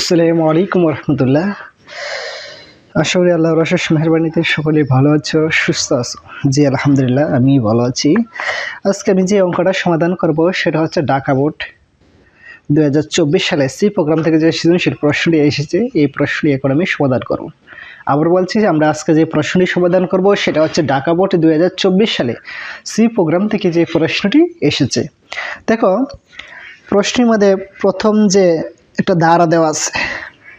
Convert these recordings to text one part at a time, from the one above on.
আসসালামু আলাইকুম রহমতুল্লাহ আশা করি আল্লাহর অশেষ মেহরবানিতে সকলেই ভালো আছো, সুস্থ আছো। জি, আলহামদুলিল্লাহ, আমি ভালো আছি। আজকে আমি যে অঙ্কটা সমাধান করব সেটা হচ্ছে ডাকা বোর্ড দু হাজার চব্বিশ সালে সি প্রোগ্রাম থেকে যে সৃজনশীল প্রশ্নটি এসেছে, এই প্রশ্নটি এখন আমি সমাধান করব। আবার বলছি যে আমরা আজকে যে প্রশ্নটি সমাধান করব সেটা হচ্ছে ঢাকা বোর্ড দু হাজার চব্বিশ সালে সি প্রোগ্রাম থেকে যে প্রশ্নটি এসেছে। দেখো, প্রশ্নের মধ্যে প্রথম যে একটা ধারা দেওয়া আছে।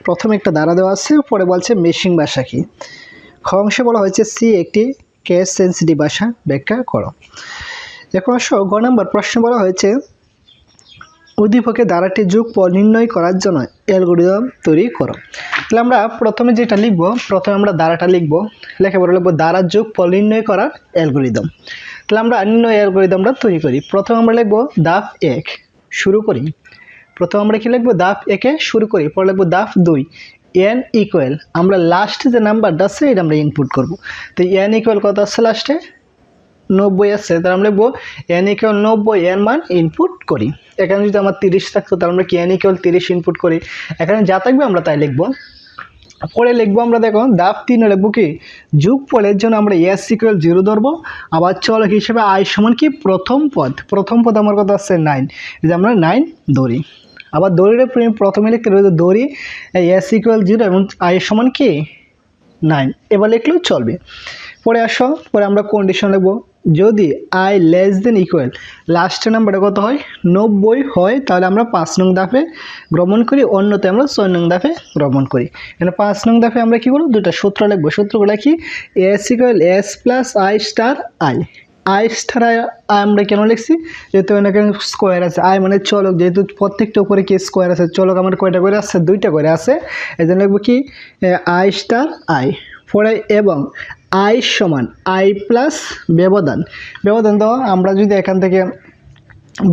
প্রথমে একটা ধারা দেওয়া আছে, পরে বলছে মেশিং ভাষা কি? খ অংশে বলা হয়েছে, সি একটি কেস সেন্সিটিভ ভাষা, ব্যাখ্যা করো। এখন আসো, গ নম্বর প্রশ্ন বলা হয়েছে উদ্দীপকে ধারাটি যুগ নির্ণয় করার জন্য অ্যালগোরিদম তৈরি করো। তাহলে আমরা প্রথমে যেটা লিখব, প্রথমে আমরা ধারাটা লিখব, লেখা পরে লিখব ধারার যুগ নির্ণয় করার অ্যালগোরিদম। তাহলে আমরা নির্ণয় অ্যালগোরিদমটা তৈরি করি। প্রথমে আমরা লিখব দাপ এক, শুরু করি। প্রথম আমরা কি লিখব? দাফ একে শুরু করি, পরে লিখব দাফ দুই। এন ইকুয়াল আমরা লাস্টে যে নাম্বারটা আছে, এটা আমরা ইনপুট করব। তো এন ইকুয়াল কত আসছে লাস্টে নব্বই আছে, তাহলে আমরা লিখব এন ইকুয়াল নব্বই, এন মান ইনপুট করি। এখানে যদি আমার তিরিশ থাকতো, তাহলে আমরা কি এন ইকুয়াল তিরিশ ইনপুট করি? এখানে যা থাকবে আমরা তাই লিখব। পরে লিখব আমরা দেখো দাপ তিনে লিখব কি? যুগ পলের জন্য আমরা এস ইকুয়াল জিরো ধরবো, আবার চলক হিসেবে আই সমান কি? প্রথম পদ। প্রথম পদ আমার কথা আছে নাইন এই যে আমরা নাইন ধরি। আবার দড়িটা প্রথমে লিখতে রয়েছে দড়ি এস ইকুয়াল জিরো এবং আই সমান কি? নাইন এবার লিখলেও চলবে। পরে আসো, পরে আমরা কন্ডিশন লিখব। যদি আই লেস দেন ইকুয়াল লাস্টের নাম্বারটা কত হয়? নব্বই হয়, তাহলে আমরা পাঁচ নং দাফে গ্রহণ করি, অন্যতে আমরা ছয় নং দাফে গ্রহণ করি। এখানে পাঁচ নং দাফে আমরা কী করব? দুটা সূত্র লিখব। সূত্রগুলো কি? S equal S plus I star I I star I আমরা কেন লিখছি? যেহেতু এখানে স্কোয়ার আছে। আই মানে চলক, যেহেতু প্রত্যেকটা উপরে কি স্কোয়ার আছে? চলক আমার কয়টা করে আছে? দুইটা করে আছে। এই জন্য লিখব কি? আই স্টার আই পরে এবং আই সমান, আই প্লাস ব্যবধান। ব্যবধান তো আমরা যদি এখান থেকে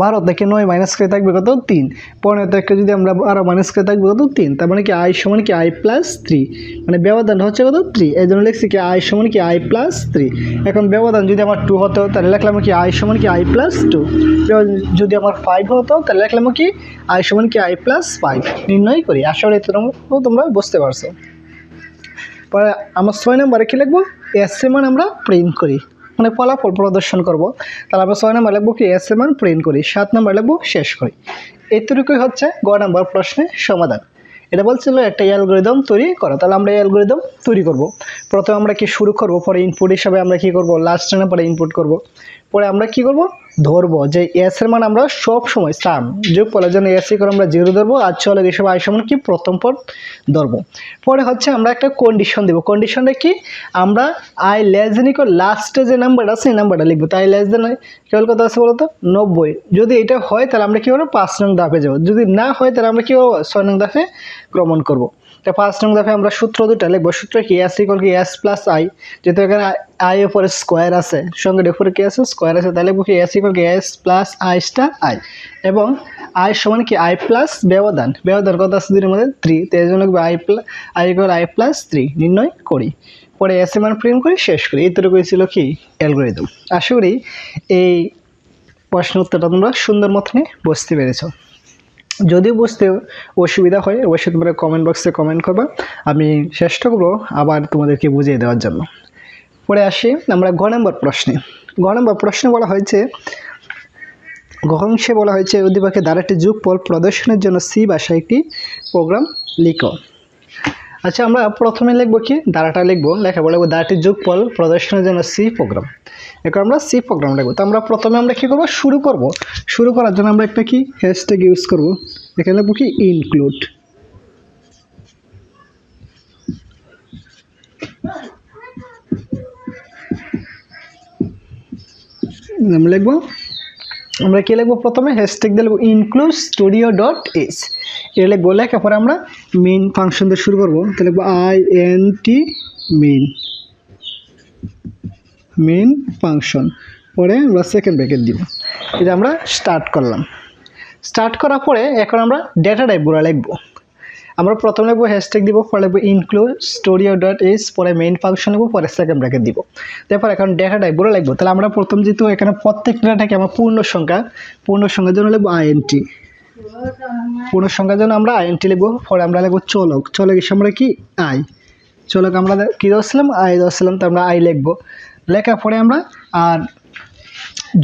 বারো থেকে নয় মাইনাস করে থাকবে কত? তিন। পনেরো থেকে যদি আমরা আরও মাইনাস করে থাকবে কত? তিন। তার মানে কি আই সমান কি আই প্লাস থ্রি মানে ব্যবধান হচ্ছে কত? থ্রি এই জন্য লিখছি কি আই সমান কি আই প্লাস থ্রি এখন ব্যবধান যদি আমার টু হতো, তাহলে লিখলাম কি আই সমান কি আই প্লাস টু যদি আমার ফাইভ হতো, তাহলে লিখলাম কি আই সমান কি আই প্লাস ফাইভ নির্ণয় করি। আসলে তোমরা বুঝতে পারছ। পরে আমার ছয় নম্বরে কী লিখব? এস মান আমরা প্রিন্ট করি। মানে ফলাফল প্রদর্শন করব। তাহলে আমরা ছয় নম্বর লিখব কি? এস মান প্রিন্ট করি। সাত নম্বর লিখব শেষ করি। এইটুকুই হচ্ছে গ নম্বর প্রশ্নের সমাধান। এটা বলছিল একটা অ্যালগোরিদম তৈরি করো। তাহলে আমরা অ্যালগোরিদম তৈরি করব। প্রথমে আমরা কি শুরু করব? পরে ইনপুট হিসাবে আমরা কি করব? লাস্ট পরে ইনপুট করব। পরে আমরা কি করব? ধরবো যে এস এর মান আমরা সব সময় সাম যোগ ফলের জন্য এস করে আমরা জিরো ধরবো, আর চলে হিসেবে আই সমান কি, প্রথম পদ ধরবো। পরে হচ্ছে আমরা একটা কন্ডিশন দেবো। কন্ডিশনটা কি? আমরা আই লেস দেন ইকো লাস্টে যে নাম্বারটা আছে, সেই নাম্বারটা লিখব। তাই লেস দেন কেবল কত আছে বলতো? নব্বই। যদি এটা হয়, তাহলে আমরা কী করব? পাঁচ নং দাফে যাব। যদি না হয়, তাহলে আমরা কী করব? ছয় নং দাফে গ্রমণ করব। তা ফার্স্ট নং দাফে আমরা সূত্র দুটা লিখব। সূত্র কি? এস ইকল কি? এস প্লাস আই যেহেতু এখানে আই উপরে স্কোয়ার আছে, সঙ্গে উপরে কি আছে? স্কোয়ার আছে। তাহলে লিখব কি? এস ইকল কি? S plus I star I এবং আই সমান কি? আই প্লাস ব্যবধান। ব্যবধান কত আছে? দুটির মধ্যে থ্রি তো এই জন্য লিখব I plus I equal I plus three নির্ণয় করি। পরে এস এ মান প্রিন্ট করি শেষ করি। এইটুকু ছিল কি? অ্যালগোরিদম আশা করি এই প্রশ্ন উত্তরটা তোমরা সুন্দর মতনই বুঝতে পেরেছ। যদি বুঝতে অসুবিধা হয়, অবশ্যই তোমরা কমেন্ট বক্সে কমেন্ট করবা। আমি চেষ্টা করব আবার তোমাদেরকে বুঝিয়ে দেওয়ার জন্য। পরে আসি আমরা ঘ নম্বর প্রশ্নে। ঘ নম্বর প্রশ্নে বলা হয়েছে গহংসে বলা হয়েছে উদ্দীপকে দ্বারা একটি যুগপল প্রদর্শনের জন্য সি ভাষায় একটি প্রোগ্রাম লিখো। আচ্ছা আমরা প্রথমে লিখব কি? দ্বারাটা লিখব, লেখা বলব দ্বারাটি যুগপল প্রদর্শনের জন্য সি প্রোগ্রাম। এখন আমরা সি প্রোগ্রাম লিখব। তো আমরা প্রথমে আমরা কী করব? শুরু করব। শুরু করার জন্য আমরা একটা কি? হ্যাশট্যাগ ইউজ করব। এখানে লিখব কি? ইনক্লুড আমরা লিখব আমরা কী লিখব প্রথমে? হ্যাশট্যাগ দিয়ে লিখব ইনক্লুড স্টুডিও ডট এস এটা লিখব লেখার পরে আমরা মেন ফাংশন দিয়ে শুরু করব। তাহলে লিখব I N T main main function পরে আমরা সেকেন্ড ব্র্যাকেট দিব। এটা আমরা স্টার্ট করলাম। স্টার্ট করার পরে এখন আমরা ডেটা টাইপ টাইপগুলো লিখব। আমরা প্রথমে লিখব হ্যাশট্যাগ দিব, পরে লিখব ইনক্লুড স্টোরিও ডট এস পরে মেইন ফাংশন লিখব, পরে সেকেন্ড ব্র্যাকেট দিব। তারপর এখন ডেটা টাইপগুলো লিখব। তাহলে আমরা প্রথম যেহেতু এখানে প্রত্যেক ডেটাকে আমার পূর্ণ সংখ্যা, পূর্ণ সংখ্যার জন্য লিখব আইএনটি পূর্ণ সংখ্যার জন্য আমরা আইএনটি লিখব, পরে আমরা লিখব চলক। চলক এসে আমরা কি? আই চলক আমরা কী দশছিলাম আই দশছিলাম তো আমরা আই লিখব। লেখার পরে আমরা আর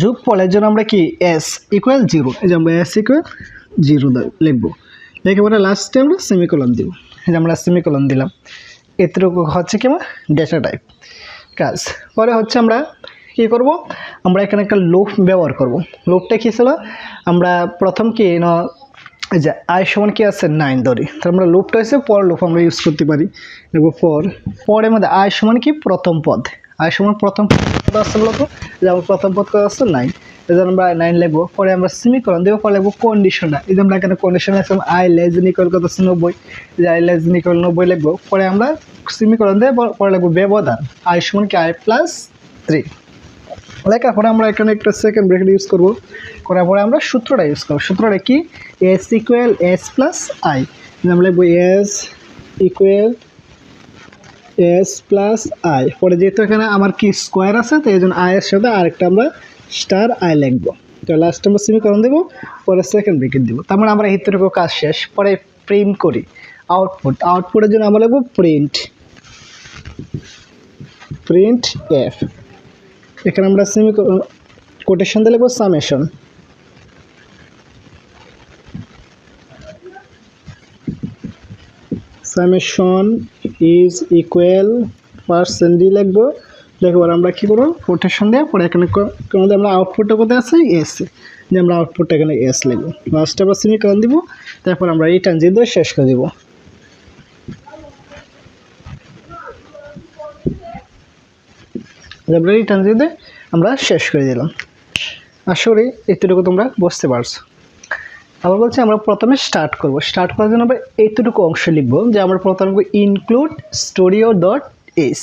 যোগ ফলের জন্য আমরা কি? এস ইকুয়াল জিরো এই যে আমরা এস ইকুয়াল জিরো লিখব। লেখে পরে লাস্টে আমরা সেমিকলন দিব। যে আমরা সেমিকলন দিলাম। এতটুকু হচ্ছে কি আমার ডেটা টাইপ কাজ, পরে হচ্ছে আমরা কী করব? আমরা এখানে একটা লোভ ব্যবহার করব। লোভটা কী ছিল? আমরা প্রথম কি, ন, এই যে আই সমান কি আছে? নাইন ধরি। তাহলে আমরা লোভটা হচ্ছে পর লোভ আমরা ইউজ করতে পারি। দেখব পর পরের মধ্যে আই সমান কি? প্রথম পদ। আই সমান প্রথম পদ আসছে বলতো যেমন প্রথম পদ কত আসছে নাইন এই জন্য আমরা নাইন লিখব পরে আমরা সেমিকলন দেবো, পরে লিখব কন্ডিশনটা এই আমরা এখানে কন্ডিশন আছে আই লেস নিকল কত আছে? নব্বই। যে আই লেস নিকল নব্বই লিখব পরে আমরা সেমিকলন দিয়ে পরে লিখব ব্যবধান। আই সমান কি? আই প্লাস থ্রি লেখার পরে আমরা এখানে একটা সেকেন্ড ব্রেকেট ইউজ করব। করার পরে আমরা সূত্রটা ইউজ করব। সূত্রটা কি? S equal S plus I আমরা লিখব S equal S plus I পরে যেহেতু এখানে আমার কি স্কোয়ার আছে, তো এই জন্য আয়ের সাথে আরেকটা আমরা স্টার আই লিখব তো লাস্ট আমরা সেমিকরণ দেবো, পরে সেকেন্ড ব্রেকেট দেবো। তার মানে আমরা হিতটুকু কাজ শেষ, পরে প্রিন্ট করি। আউটপুট আউটপুটের জন্য আমরা লিখব প্রিন্ট প্রিন্ট এফ এখানে আমরা সেমি কোটেশন দিয়ে লিখব summation summation is equal percent দিয়ে লিখব। লিখবার আমরা কী করব? কোটেশন দিয়ে পরে এখানে কোনো আমরা আউটপুটটা কোথায় আছে? এস যে আমরা আউটপুটটা এখানে এস লিখব। লাস্টে আমরা সেমি কারণ দিব, তারপর আমরা রিটার্ন দিয়ে দিয়ে শেষ করে দিব। আমরা রিটার্ন দিয়ে দিয়ে আমরা শেষ করে দিলাম। আশা করি এতটুকু তোমরা বুঝতে পারছ। আবার বলছি, আমরা প্রথমে স্টার্ট করব। স্টার্ট করার জন্য আমরা এইটুকু অংশ লিখব যে আমরা প্রথমে ইনক্লুড স্টোরিও ডট এস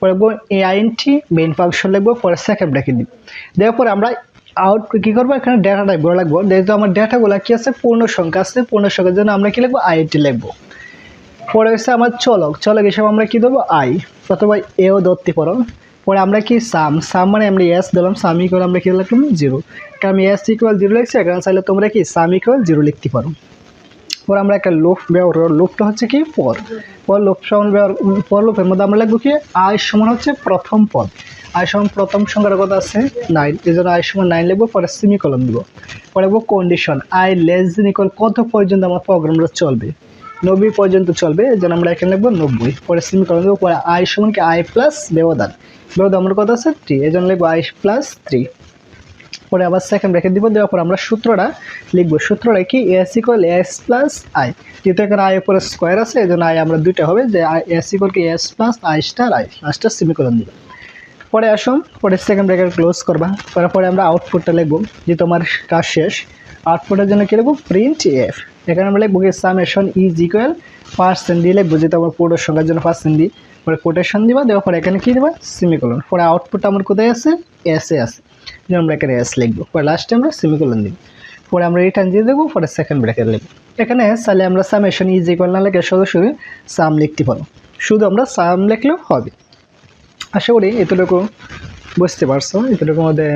পরে এআইএনটি মেইন ফাংশন লিখব পরে সেকেন্ড ব্র্যাকেট দিব। দেওয়ার পরে আমরা আউট কী করব? এখানে ডেটা টাইপগুলো লাগবো। যেহেতু আমার ডেটাগুলো কী আছে? পূর্ণ সংখ্যা আছে। পূর্ণ সংখ্যার জন্য আমরা কী লিখব আইএনটি লিখব পরে হচ্ছে আমার চলক। চলক হিসাবে আমরা কী দেবো আই অথবা এও ধরতে পারো। পরে আমরা কি? সাম সাম মানে আমরা এস দিলাম। সাম ইকুয়াল আমরা কী লিখলাম? জিরো কারণ এস ইকুয়াল জিরো লিখছি, এখানে চাইলে তোমরা কি? সাম ইকুয়াল জিরো লিখতে পারো। পরে আমরা একটা লোপ ব্যবহার করব। লোপটা হচ্ছে কি? পর। পর লোপ সমান ব্যবহার পর লোপের মধ্যে আমরা লিখব কি? আয় সমান হচ্ছে প্রথম পদ। আয় সমান প্রথম সংখ্যার কথা আছে নাইন এই জন্য আয় সমান নাইন লিখব, পরে সিমি কলম দিব। পরে লিখব condition I less than equal কত পর্যন্ত আমার প্রোগ্রামটা চলবে? নব্বই পর্যন্ত চলবে জন্য আমরা এখানে লিখব নব্বই। পরে সিমি কলম দেবো, পরে আয় সমান কি? আই প্লাস ব্যবধান। ব্যবধান আমার কথা আছে থ্রি এই জন্য লিখব আই প্লাস থ্রি পরে আবার সেকেন্ড ব্র্যাকেট দিব, দেওয়ার পর আমরা সূত্রটা লিখব। সূত্রটা কি? S equal S plus I যেহেতু এখানে আই উপরে স্কোয়ার আছে এই জন্য আই আমরা দুইটা হবে, যে আই এস ইকুয়াল কি S plus I star I লাস্টটা সেমিকোলন দিব পরে আসুন, পরে সেকেন্ড ব্র্যাকেট ক্লোজ করবা। করার পরে আমরা আউটপুটটা লিখব, যে তোমার কাজ শেষ। আউটপুটের জন্য কী লিখব? প্রিন্ট এফ এখানে আমরা লিখব সামেশন ইজ ইকুয়াল পার্সেন্ট দিয়ে লিখব যেহেতু আমার পুরো সংখ্যার জন্য পার্সেন্ট দিই। পরে কোটেশন দিবা, দেওয়ার পরে এখানে কী দিবা? সিমিকলন পরে আউটপুটটা আমার কোথায় আছে? এসে আছে। যে আমরা এখানে এস লিখব। পরে লাস্টে আমরা সেমিকোলন দিব পরে আমরা রিটার্ন দিয়ে দেবো, পরে সেকেন্ড ব্রেকেট লিখব। এখানে তাহলে আমরা সামেশন ইজ ইকুয়াল না লিখে শুধু সাম লিখতে পারো শুধু আমরা সাম লিখলেও হবে। আশা করি এতটুকু বুঝতে পারছ। এতটুকু মধ্যে